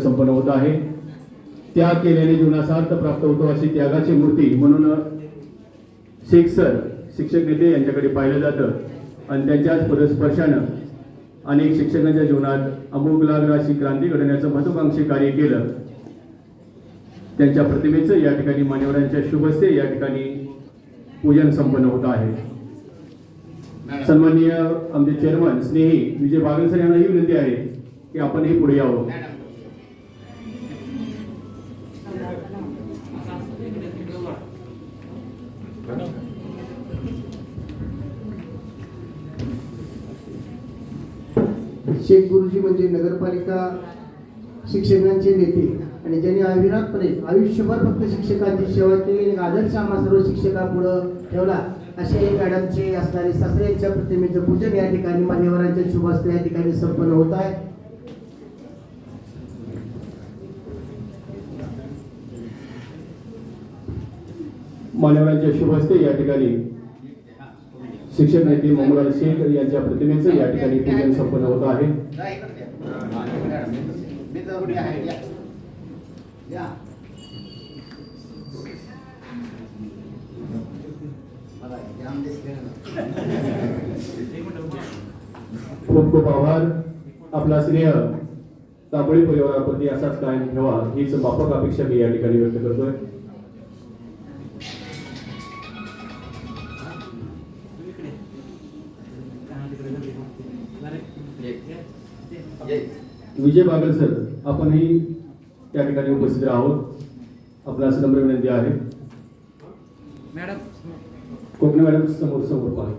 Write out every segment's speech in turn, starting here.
संपन्न होत आहे. त्याग केल्याने जीवनास अर्थ प्राप्त होतो अशी त्यागाची मूर्ती. म्हणून शेख सर शिक्षक नेते यांच्याकडे पाहिलं जातं. आणि त्यांच्याच पदस्पर्शानं अनेक शिक्षकांच्या जीवनात अमोघलाग्र अशी क्रांती घडवण्याचं महत्वाकांक्षी कार्य केलं. त्यांच्या प्रतिमेचं या ठिकाणी मान्यवरांच्या शुभस्ते या ठिकाणी पूजन संपन्न होत आहे. सन्माननीय आमचे चेअरमन स्नेही विजय बागल सर यांना ही विनंती आहे की आपणही पुढे यावं. शेख गुरुजी म्हणजे नगरपालिका शिक्षकांचे नेते आणि ज्यांनी अविरातपणे आयुष्यभर फक्त शिक्षकांची सेवा केली आणि आदर्श आम्हा सर्व शिक्षकांपुढं ठेवला असे मॅडमचे असणारे सासऱ्यांच्या प्रतिमेचं पूजन या ठिकाणी मान्यवरांच्या शुभ हस्ते या ठिकाणी संपन्न होत आहे. मान्यवरांच्या शुभ हस्ते या ठिकाणी शिक्षण नेते मोहम्मद शेख यांच्या प्रतिमेचं या ठिकाणी पूजन संपन्न होत आहे. खूप खूप आभार. आपला स्नेह तांबळी परिवाराप्रती असाच कायम ठेवा हीच माफक अपेक्षा मी या ठिकाणी व्यक्त करतोय. विजय बागल सर आपणही या ठिकाणी उपस्थित आहोत. आपणास नम्र विनंती आहे. मॅडम. कोकणे मॅडम समोर समोर पाहा.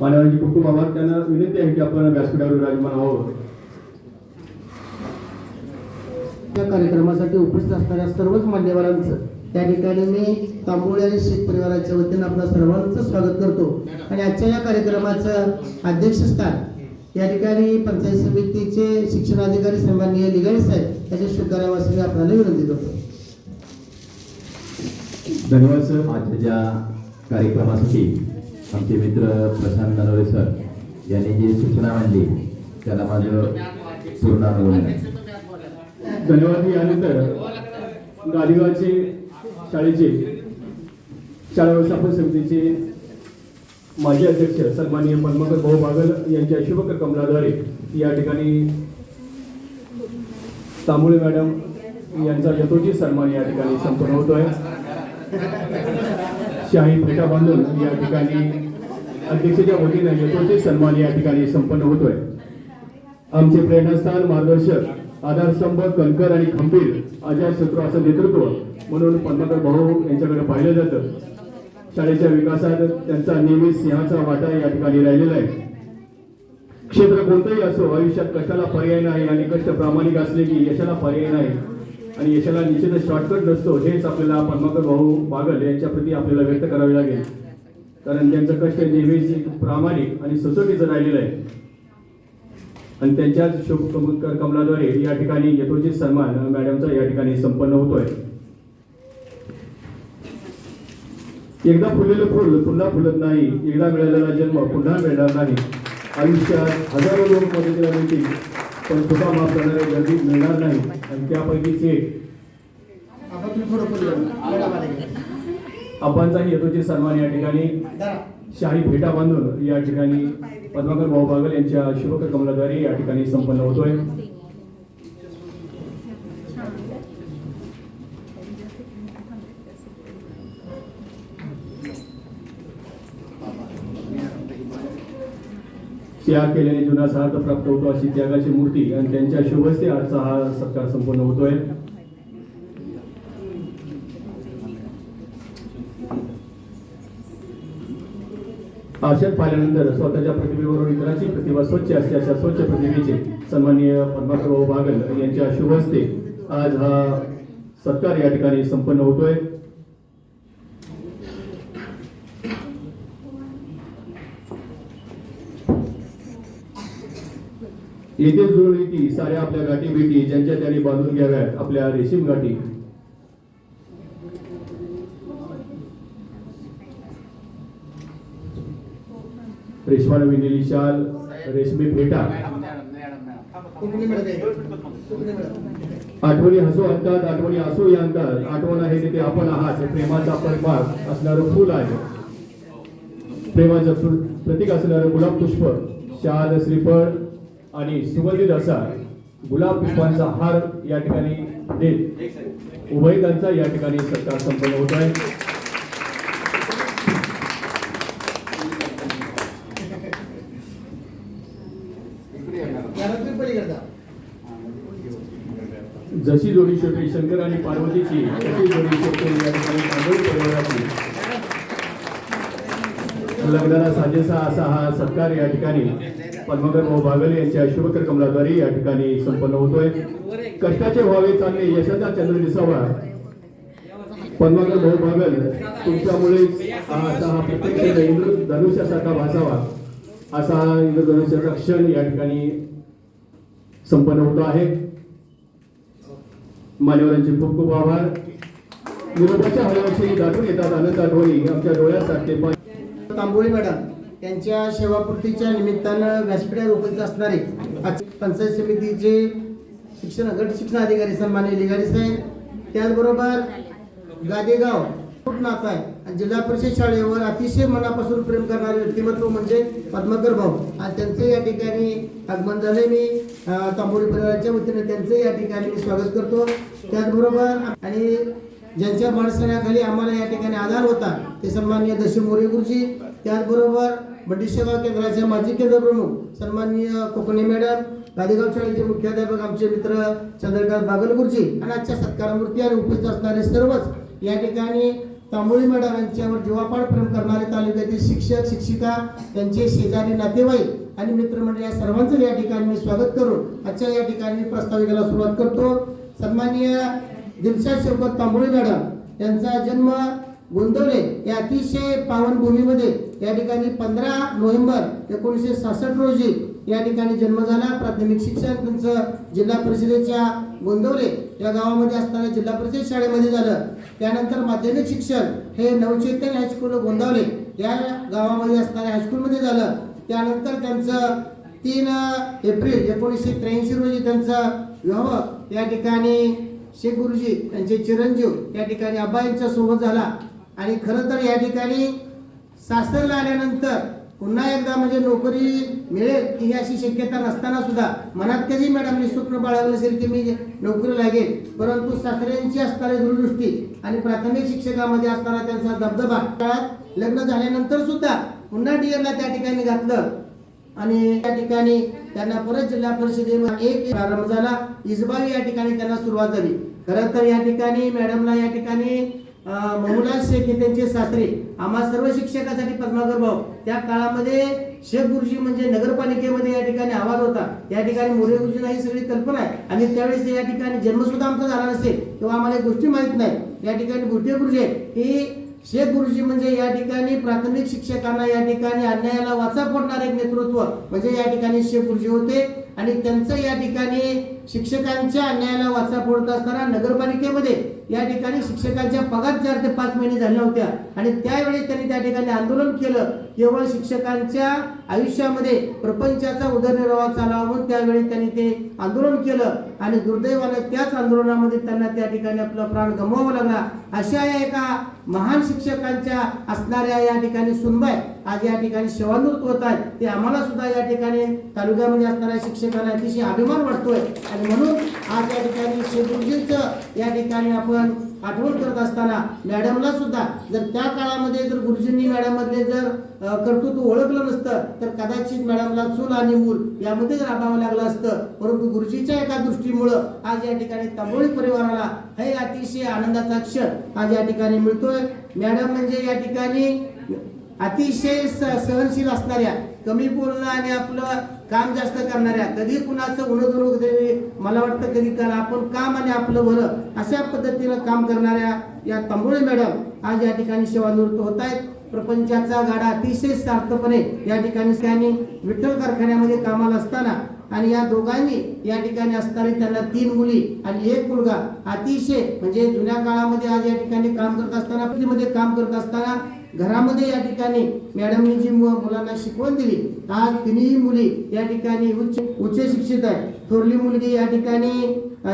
मान्यवरांची खूप खूप आभार. त्यांना विनंती आहे की आपण व्यासपीठावर विराजमान आहोत. या कार्यक्रमासाठी उपस्थित असणाऱ्या सर्वच मान्यवरांचं त्या ठिकाणी मी तांबोळी आणि शेख परिवाराच्या वतीनं आपल्या सर्वांचं स्वागत करतो. आणि आजच्या या कार्यक्रमाचं अध्यक्षस्थान या ठिकाणी पंचायत समितीचे शिक्षणाधिकारी सन्माननीय लिगाळे साहेब याच्या स्वीकारावास मी आपल्याला विनंती करतो. धन्यवाद सर. आजच्या ज्या कार्यक्रमासाठी आमचे मित्र प्रशांत नरवरे सर यांनी जी सूचना मांडली त्याला माझं पूर्ण आहे धन्यवाद यानंतर गादिगावचे शाळेचे शाळा व्यवस्थापन समितीचे माजी अध्यक्ष सन्माननीय पद्मकर भाऊ बागल यांच्या शुभकर कमलाद्वारे या ठिकाणी तांबुळे मॅडम यांचा यथोचित सन्मान या ठिकाणी संपन्न होतोय. शाही फेटा बांधून या ठिकाणी अध्यक्षाच्या वतीने यथोचित सन्मान या ठिकाणी संपन्न होतोय. आमचे प्रेरणास्थान मार्गदर्शक आधारस्तंभ कणकर आणि खंबीर अजय शत्रू असं नेतृत्व म्हणून पद्माकर भाऊ यांच्याकडे पाहिलं जातं. शाळेच्या विकासात त्यांचा नेहमी सिंहाचा वाटा या ठिकाणी राहिलेला आहे. क्षेत्र कोणतंही असो आयुष्यात कशाला पर्याय नाही आणि कष्ट प्रामाणिक असले की यशाला पर्याय नाही आणि यशाला निश्चितच शॉर्टकट नसतो हेच आपल्याला पद्माकर भाऊ बागल यांच्या प्रती आपल्याला व्यक्त करावे लागेल. कारण त्यांचं कष्ट नेहमीच प्रामाणिक आणि सचोटीचं राहिलेलं आहे. आणि त्यांच्याच शुभ कमलाद्वारे या ठिकाणी यथोचित सन्मान मॅडमचा या ठिकाणी संपन्न होतोय. एकदा फुललेलं फुल पुन्हा फुलत नाही. एकदा मिळालेला जन्म पुन्हा मिळणार नाही. आयुष्यात हजारो लोक मदतीला मिळतील पण स्वतः माफ करणारे गर्दी मिळणार नाही. आणि त्यापैकीच एक आपांचाही यथोचित सन्मान या ठिकाणी. शाही भेटा बांधून या ठिकाणी पद्माकर भाऊ बागल यांच्या शुभकर कमलाद्वारे या ठिकाणी संपन्न होतोय. त्याग केल्याने जीवनाचा अर्थ प्राप्त होतो अशी त्यागाची मूर्ती आणि त्यांच्या शुभस्ते आजचा हा सत्कार संपन्न होतोय. आशय पाहिल्यानंतर स्वतःच्या प्रतिभेवरून इतरांची प्रतिभा स्वच्छ असते अशा स्वच्छ प्रतिभेचे सन्माननीय पद्माकर बागल यांच्या शुभ हस्ते आज हा सत्कार या ठिकाणी संपन्न होतोय. येथे जुळली ती साऱ्या आपल्या गाठी भेटी ज्यांच्या त्यांनी बांधून घ्याव्यात आपल्या रेशीम गाठी. रेशमाने विणलेली शाल रेशमी फेटा. आठवणी हसू आणतात आठवणी असू या आणतात आठवण आहे तिथे आपण आहात प्रेमाचा प्रेमाचा भाग असणारं फुल आहे. प्रेमाचं प्रतीक असणारं गुलाब पुष्प शाल श्रीफळ आणि सुगंधित असा गुलाब पुष्पांचा हार या ठिकाणी देत उभयतांचा या ठिकाणी सत्कार संपन्न होत आहे. जशी जोडी शेवटी शंकर आणि पार्वतीची तशी जोडी शेवटी या ठिकाणी तांदूळ परिवाराची. लग्नाला साजेसा असा हा सत्कार या ठिकाणी पद्मकर भाऊ बागल यांच्या शुभकर कमलाद्वारे या ठिकाणी संपन्न होतोय. कष्टाचे व्हावे चांगले यशाचा चंद्र दिसावा. पद्मकर भाऊ भागल तुमच्यामुळे असा हा इंद्र धनुष्यासारखा भासावा. असा इंद्रधनुष्याचा क्षण या ठिकाणी संपन्न होतो आहे. मान्यवरांचे खूप खूप आभार. निरोपाच्या हवाशी दाटून येतात आनंद आठवणी आमच्या डोळ्यात तांबोळी मॅडम. त्यांच्या सेवापूर्तीच्या निमित्तानं व्यासपीठावर उपस्थित असणारे आज पंचायत समितीचे शिक्षण गट शिक्षण अधिकारी सन्मान्य लिगारी साहेब त्याचबरोबर गादेगाव खूप आहे आणि जिल्हा परिषद शाळेवर अतिशय मनापासून प्रेम करणारे व्यक्तिमत्व म्हणजे पद्मकर भाऊ. आणि त्यांचे या ठिकाणी आगमन झाले मी अं, तांबोळी परिवाराच्या वतीने त्यांचे या ठिकाणी स्वागत करतो. त्याचबरोबर आणि ज्यांच्या माणसाण्याखाली आम्हाला या ठिकाणी आधार होता ते सन्माननीय दशी मोरे गुरुजी त्याचबरोबर बंडी सेवा केंद्राचे माजी केंद्र प्रमुख सन्माननीय कोकणे मॅडम गादेगाव शाळेचे मुख्याध्यापक आमचे मित्र चंद्रकांत बागल गुरुजी आणि आजच्या सत्कारमूर्ती आणि उपस्थित असणारे सर्वच या ठिकाणी तांबोळी मॅडम यांच्यावर जीवापाड प्रेम करणारे तालुक्यातील शिक्षक शिक्षिका त्यांचे शेजारी नातेवाईक आणि मित्रमंडळी या सर्वांचं या ठिकाणी मी स्वागत करून आजच्या या ठिकाणी मी प्रस्ताविकेला सुरुवात करतो. सन्माननीय दिलशाद शौकत तांबोळी मॅडम यांचा जन्म गोंदवले या अतिशय पावन भूमीमध्ये या ठिकाणी पंधरा नोव्हेंबर एकोणीसशे सहासष्ट रोजी या ठिकाणी जन्म झाला. प्राथमिक शिक्षण त्यांचं जिल्हा परिषदेच्या गोंदवले या गावामध्ये असताना जिल्हा परिषद शाळेमध्ये झालं. त्यानंतर माध्यमिक शिक्षण हे नवचैतन्य हायस्कूल गोंदावले या गावामध्ये असणाऱ्या हायस्कूलमध्ये झालं. त्यानंतर त्यांचं तीन एप्रिल एकोणीसशे त्र्याऐंशी रोजी त्यांचा विवाह या ठिकाणी शेख गुरुजी त्यांचे चिरंजीव या ठिकाणी अब्बा यांच्या सोबत झाला. आणि खरं तर या ठिकाणी सासरला आल्यानंतर पुन्हा एकदा म्हणजे नोकरी मिळेल की ही अशी शक्यता नसताना सुद्धा मनात कधी मॅडमने स्वप्न बाळगलं असेल की मी नोकरी लागेल परंतु सासऱ्यांची असणारी दूरदृष्टी आणि प्राथमिक शिक्षकामध्ये असणारा त्यांचा दबदबा काळात लग्न झाल्यानंतर सुद्धा पुन्हा डीएरला त्या ठिकाणी घातलं. आणि त्या ठिकाणी त्यांना परत जिल्हा परिषदेमध्ये एक प्रारंभ झाला. इजबावी या ठिकाणी त्यांना सुरुवात झाली. खरं तर या ठिकाणी मॅडमला या ठिकाणी अं, शेख हे त्यांचे सासरे आम्हा सर्व शिक्षकासाठी पद्माकर भाऊ. त्या काळामध्ये शेख गुरुजी म्हणजे नगरपालिकेमध्ये या ठिकाणी आवाज होता. या ठिकाणी मोरे गुरुजींना ही सगळी कल्पना आहे. आणि त्यावेळेस या ठिकाणी जन्मसुद्धा आमचा झाला नसेल किंवा आम्हाला गोष्टी माहीत नाही. या ठिकाणी गोटे गुरुजी हे शेख गुरुजी म्हणजे या ठिकाणी प्राथमिक शिक्षकांना या ठिकाणी अन्यायाला वाचा फोडणारे एक नेतृत्व म्हणजे या ठिकाणी शेख गुरुजी होते. आणि त्यांचं या ठिकाणी शिक्षकांच्या अन्यायाला वाचा फोडत असताना नगरपालिकेमध्ये या ठिकाणी शिक्षकांच्या पगार चार ते पाच महिने झाल्या होत्या. आणि त्यावेळी त्यांनी त्या ठिकाणी आंदोलन केलं. केवळ शिक्षकांच्या आयुष्यामध्ये प्रपंचाचा उदरनिर्वाह चालावा म्हणून त्यावेळी त्यांनी ते आंदोलन केलं. आणि दुर्दैवानं त्याच आंदोलनामध्ये त्यांना त्या ठिकाणी आपला प्राण गमवावा लागला. अशा या एका महान शिक्षकांच्या असणाऱ्या या ठिकाणी सुनबाई आज या ठिकाणी सेवानिवृत्त होत आहेत. ते आम्हाला सुद्धा या ठिकाणी तालुक्यामध्ये असणाऱ्या शिक्षकांना अतिशय अभिमान वाटतोय. आणि म्हणून आज या ठिकाणी गुरुजींचं या ठिकाणी आपण आठवण करत असताना मॅडमला सुद्धा जर त्या काळामध्ये जर गुरुजींनी मॅडम जर कर्तृत्व ओळखलं नसतं तर कदाचित मॅडमला चूल आणि मूल यामध्ये जर राबावं लागलं असतं. परंतु गुरुजीच्या एका दृष्टीमुळं आज या ठिकाणी तांबोळी परिवाराला हे अतिशय आनंदाचा क्षण आज या ठिकाणी मिळतोय. मॅडम म्हणजे या ठिकाणी अतिशय स- सहनशील असणाऱ्या कमी बोलणं आणि आपलं काम जास्त करणाऱ्या कधी कुणाचं उणं कधी मला वाटतं कधी करा आपण काम आणि आपलं भरं अशा पद्धतीनं काम करणाऱ्या या तांबोळे मॅडम आज या ठिकाणी सेवानिवृत्त होत आहेत. प्रपंचाचा गाडा अतिशय सार्थपणे या ठिकाणी त्यांनी विठ्ठल कारखान्यामध्ये कामाला असताना आणि या दोघांनी या ठिकाणी असणारी त्यांना तीन मुली आणि एक मुलगा अतिशय म्हणजे जुन्या काळामध्ये आज या ठिकाणी काम करत असताना काम करत असताना घरामध्ये या ठिकाणी मॅडमनी जी मुलांना शिकवण दिली आज तिन्ही मुली या ठिकाणी उच्च उच्च शिक्षित आहे थोरली मुलगी या ठिकाणी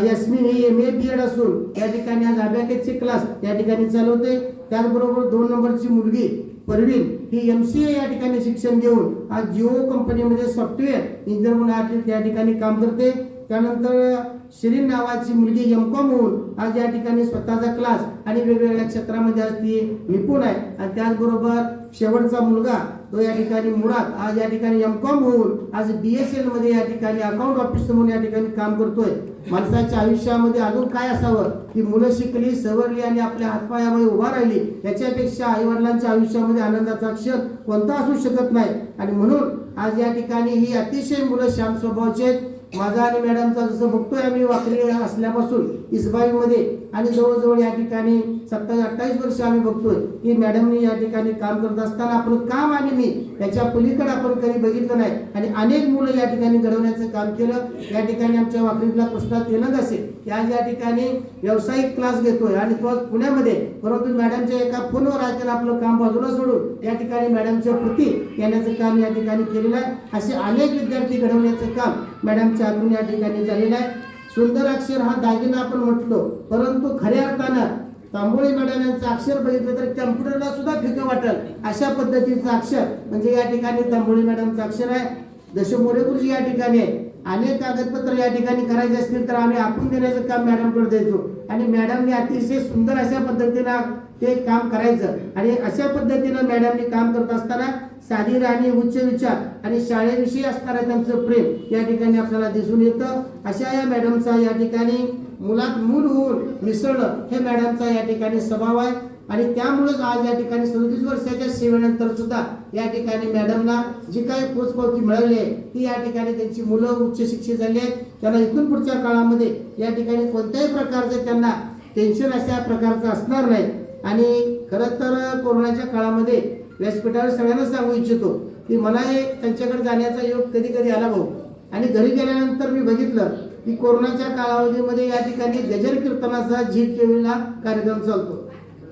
यस्मिन ही एम ए बी एड असून या ठिकाणी आज अभ्याकेचे क्लास या ठिकाणी चालवते. त्याचबरोबर दोन नंबरची मुलगी परवीन ही एम सी ए या ठिकाणी शिक्षण घेऊन आज जिओ कंपनीमध्ये सॉफ्टवेअर इंजिनियर म्हणून या ठिकाणी काम करते. त्यानंतर शिरीन नावाची मुलगी एम कॉम होऊन आज या ठिकाणी स्वतःचा क्लास आणि वेगवेगळ्या क्षेत्रामध्ये आज ती निपुण आहे. आणि त्याचबरोबर शेवटचा मुलगा तो या ठिकाणी मुळात आज या ठिकाणी एम कॉम होऊन आज बी एस एलमध्ये या ठिकाणी अकाउंट ऑफिस म्हणून या ठिकाणी काम करतोय. माणसाच्या आयुष्यामध्ये अजून काय असावं? की मुलं शिकली सवरली आणि आपल्या हातपायामध्ये उभा राहिली याच्यापेक्षा आई वडिलांच्या आयुष्यामध्ये आनंदाचा क्षण कोणता असू शकत नाही. आणि म्हणून आज या ठिकाणी ही अतिशय मुलं श्याम स्वभावचे आहेत. माझा आणि मॅडमचा जसं बघतोय आम्ही वाकरी असल्यापासून इस्बाईमध्ये आणि जवळजवळ या ठिकाणी सत्तावीस अठ्ठावीस वर्ष आम्ही बघतोय की मॅडमनी या ठिकाणी काम करत असताना आपलं काम आणि मी याच्या पलीकडे आपण कधी बघितलं नाही. आणि अनेक मुलं या ठिकाणी घडवण्याचं काम केलं. या ठिकाणी आमच्या वाकरीतला कृष्णा तेलंग असेल. की आज या ठिकाणी व्यावसायिक क्लास घेतोय. आणि तो पुण्यामध्ये परंतु मॅडमच्या एका फोनवर आज त्यानं आपलं काम बाजूला सोडून या ठिकाणी मॅडमच्या कृती येण्याचं काम या ठिकाणी केलेलं आहे. असे अनेक विद्यार्थी घडवण्याचं काम मॅडमच्या हातून या ठिकाणी झालेलं आहे. सुंदर अक्षर हा दागिना आपण म्हटलो परंतु खऱ्या अर्थानं तांबोळी मॅडम यांचं अक्षर बघितलं तर कॅम्प्युटरला सुद्धा फिकं वाटेल. अशा पद्धतीचं अक्षर म्हणजे या ठिकाणी तांबोळी मॅडमचं अक्षर आहे. जसे मोरे गुरुजी या ठिकाणी आहे अनेक कागदपत्र या ठिकाणी करायचे असतील तर आम्ही आपण देण्याचं काम मॅडमकडे द्यायचो. आणि मॅडमने अतिशय सुंदर अशा पद्धतीनं ते काम करायचं. आणि अशा पद्धतीनं मॅडमने काम करत असताना साधी राहणी उच्च विचार आणि शाळेविषयी असणारं त्यांचं प्रेम या ठिकाणी आपल्याला दिसून येतं. अशा या मॅडमचा या ठिकाणी मुलात मूल होऊन मिसळणं हे मॅडमचा या ठिकाणी स्वभाव आहे. आणि त्यामुळेच आज या ठिकाणी सदतीस वर्षाच्या सेवेनंतर सुद्धा या ठिकाणी मॅडमला जी काही पोचपावती मिळाली आहे ती या ठिकाणी त्यांची मुलं उच्च शिक्षित झाली आहेत. त्यांना इथून पुढच्या काळामध्ये या ठिकाणी कोणत्याही प्रकारचं त्यांना टेन्शन अशा प्रकारचं असणार नाही. आणि खरं तर कोरोनाच्या काळामध्ये व्यासपीठावर सगळ्यांना सांगू इच्छितो की मला हे त्यांच्याकडे जाण्याचा योग कधी कधी आला भाऊ. आणि घरी गेल्यानंतर मी बघितलं की कोरोनाच्या कालावधीमध्ये या ठिकाणी गजर कीर्तनाचा झी टीव्हीला कार्यक्रम चालतो.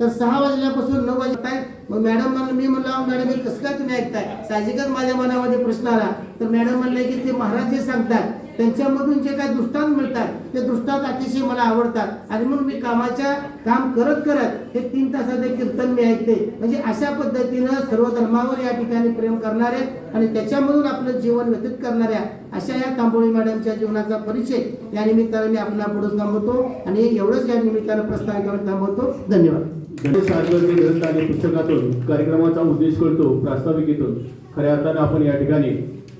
तर सहा वाजल्यापासून नऊ वाजताय. मग मॅडम म्हणलं मी म्हणलं मॅडम हे कसं काय तुम्ही ऐकताय? साहजिकच माझ्या मनामध्ये प्रश्न आला. तर मॅडम म्हणले की ते महाराज जे सांगतात त्यांच्यामधून जे काही दृष्टांत मिळतात ते दृष्टांत अतिशय मला आवडतात. आणि म्हणून मी कामाच्या काम करत करत हे तीन तासाचे कीर्तन मी ऐकते. म्हणजे अशा पद्धतीनं सर्व धर्मावर या ठिकाणी प्रेम करणारे आणि त्याच्यामधून आपलं जीवन व्यतीत करणाऱ्या अशा या तांबोळी मॅडमच्या जीवनाचा परिचय या निमित्तानं मी आपल्या पुढे थांबवतो आणि एवढंच या निमित्तानं प्रस्ताव करून थांबवतो. धन्यवाद. सार्वजनिक ग्रंथ आणि पुस्तकातून कार्यक्रमाचा उद्देश करतो प्रास्ताविकेतून खऱ्या अर्थानं आपण या ठिकाणी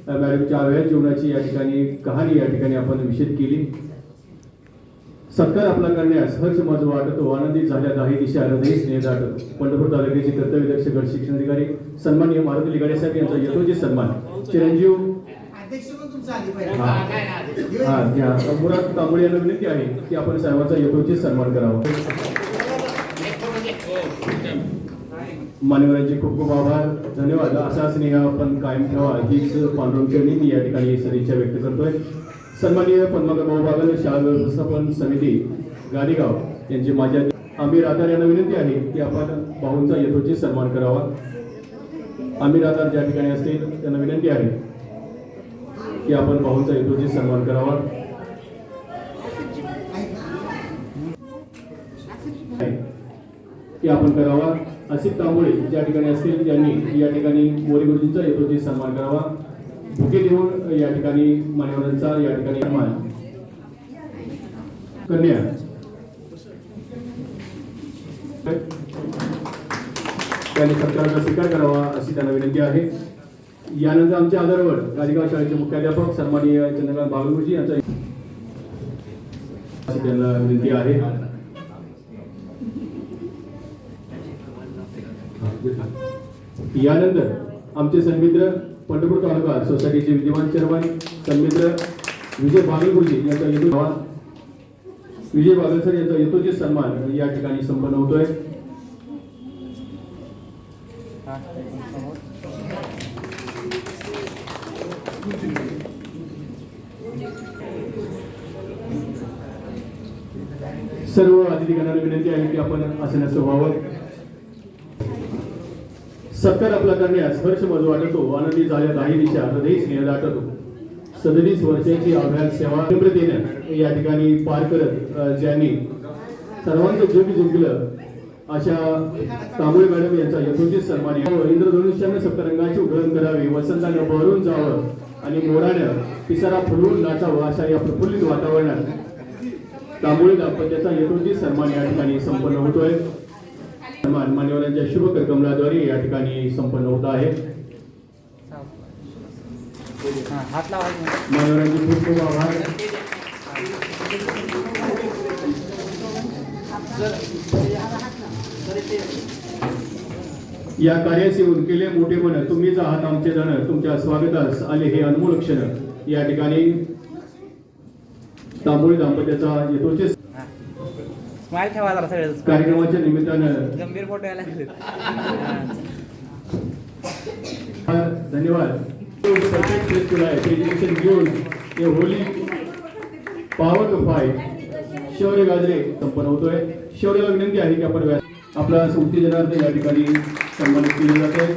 मॅडमच्या आव्या जीवनाची या ठिकाणी कहाणी या ठिकाणी आपण विषद केली. सत्कार आपला करण्यास हर्ष माझं वाटतो आनंदी झाल्या दाही दिशा हृदय स्नेह दाट पंढरपूर तालुक्याचे कर्तव्यदक्ष गट शिक्षण अधिकारी सन्माननीय मारुती लिगाडे साहेब यांचा यथोचित सन्मान. चिरंजीव. हा. हा घ्या मुराद तांबोळे यांना विनंती आहे की आपण सर्वांचा यथोचित सन्मान करावा. मान्यवरांचे खूप खूप आभार. धन्यवाद. असा स्नेह आपण कायम ठेवा. हीच पांडुरंगचरणी मी या ठिकाणी सदिच्छा व्यक्त करतोय. सन्माननीय पद्माकर भाऊ बागल शाळा व्यवस्थापन समिती गाडीगाव यांचे माझ्या आम्ही राधार यांना विनंती आहे की आपण भाऊंचा यथोचित सन्मान करावा. आम्ही राधार ज्या ठिकाणी असतील त्यांना विनंती आहे की आपण भाऊंचा यथोचित सन्मान करावा. की आपण करावा. असित तांबोळे ज्या ठिकाणी असतील त्यांनी या ठिकाणी मोरे गुरुजींचा यथोचित सन्मान करावा. भुके देऊन या ठिकाणी मान्यवरांचा या ठिकाणी सन्मान. कन्या. त्यांनी सत्काराचा स्वीकार करावा अशी त्यांना विनंती आहे. यानंतर आमच्या आधारवर गाडीगाव शाळेचे मुख्याध्यापक सन्माननीय चंद्रकांत बागुरुजी यांचा त्यांना विनंती आहे. यानंतर आमचे सन्मित्र पंढरपूर तालुका सोसायटीचे विद्यमान चेअरमन सन्मित्र विजय बागल यांचा येतो विजय बागल सर यांचा यथोचित सन्मान या ठिकाणी संपन्न होतोय. सर्व अतिथीगणांना विनंती आहे की आपण आसनाचं व्हावं सत्कार आपला करण्यास हर्ष मज वाटतो. आनंदी झाल्या काही दिशा हृदय स्नेह दाटतो. सदतीस वर्षाची अभ्यास सेवा तीव्रतेने या ठिकाणी पार करत ज्यांनी सर्वांचं जग जिंकलं अशा तांबोळे मॅडम यांचा यथोचित सन्मान इंद्रधनुष्यानं सप्तरंगाचे उधळण करावे वसंतानं बहरून जावं आणि मोरानं पिसारा फुलवून नाचावं अशा या प्रफुल्लित वातावरणात तांबोळी दाम्पत्याचा यथोचित सन्मान या ठिकाणी संपन्न होतोय. मान्यवरांच्या शुभ कर्कमलाद्वारे या ठिकाणी संपन्न होत आहे. मान्यवरांचे खूप खूप आभार. या कार्याचे उनकेले मोठे मन तुम्हीच आहात आमचे जण तुमच्या स्वागतास आले हे अनमोल क्षण या ठिकाणी तांबोळी दाम्पत्याचा यथोचित स्माइल ठेवा जरा सगळे. कार्यक्रमाच्या निमित्तानं. गंभीर फोटो यायला धन्यवाद. एज्युकेशन घेऊन हे होली पॉवर टू फाईट शौर्य गाजरे संपन्न होतोय. शौर्याला विनंती आहे की आपण आपला उत्तेजनार्थ या ठिकाणी सन्मानित केले जाते